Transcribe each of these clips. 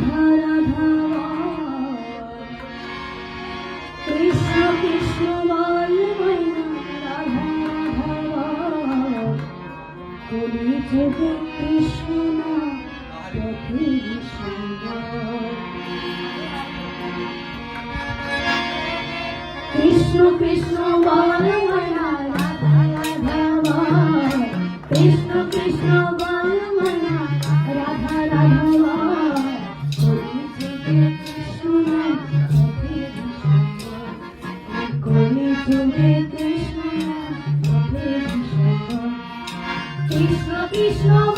রাধা রাধা কৃষ্ণ কৃষ্ণ বল রাধা রাধা কলি যুগে কৃষ্ণ পথে কৃষ্ণ কৃষ্ণ বল রাধা রাধা কৃষ্ণ কৃষ্ণ Коли прийшли, коли пішло, пішло, пішло.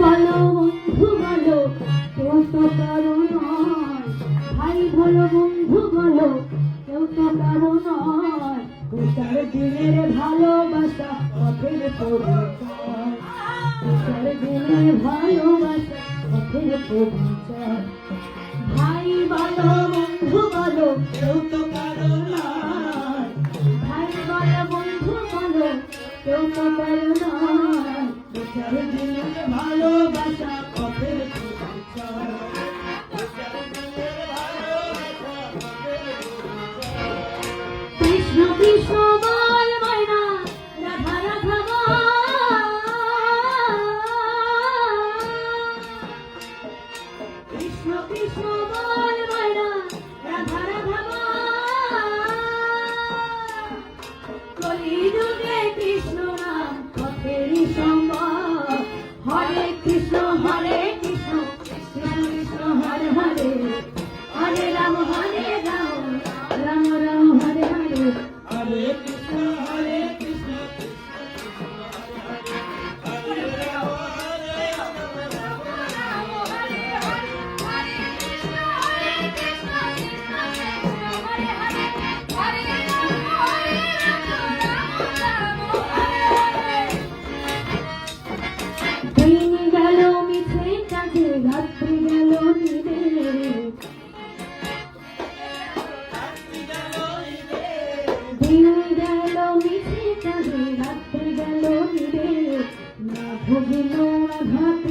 বলো, বন্ধু বলো, কেউ তো কারও নয়। ভাই ভালো বন্ধু বলো, কেউ তো কারও নয়। উতার দিনের ভালোবাসা পথের পরিচয়। দিনের ভালোবাসা পথের পরিচয়। ভাই বলো, বন্ধু বলো, কেউ তো কারও নয়। ভাই বলো, বন্ধু বলো, কেউ তো কারও Krishna.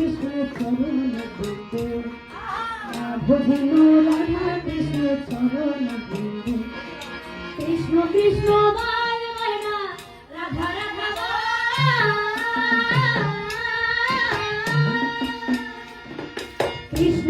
রাধা কৃষ্ণ চরণ বিন্দু ভজিল রাধা কৃষ্ণ চরণ বিন্দু কৃষ্ণ কৃষ্ণ বল ময়না রাধা রাধা বল। কৃষ্ণ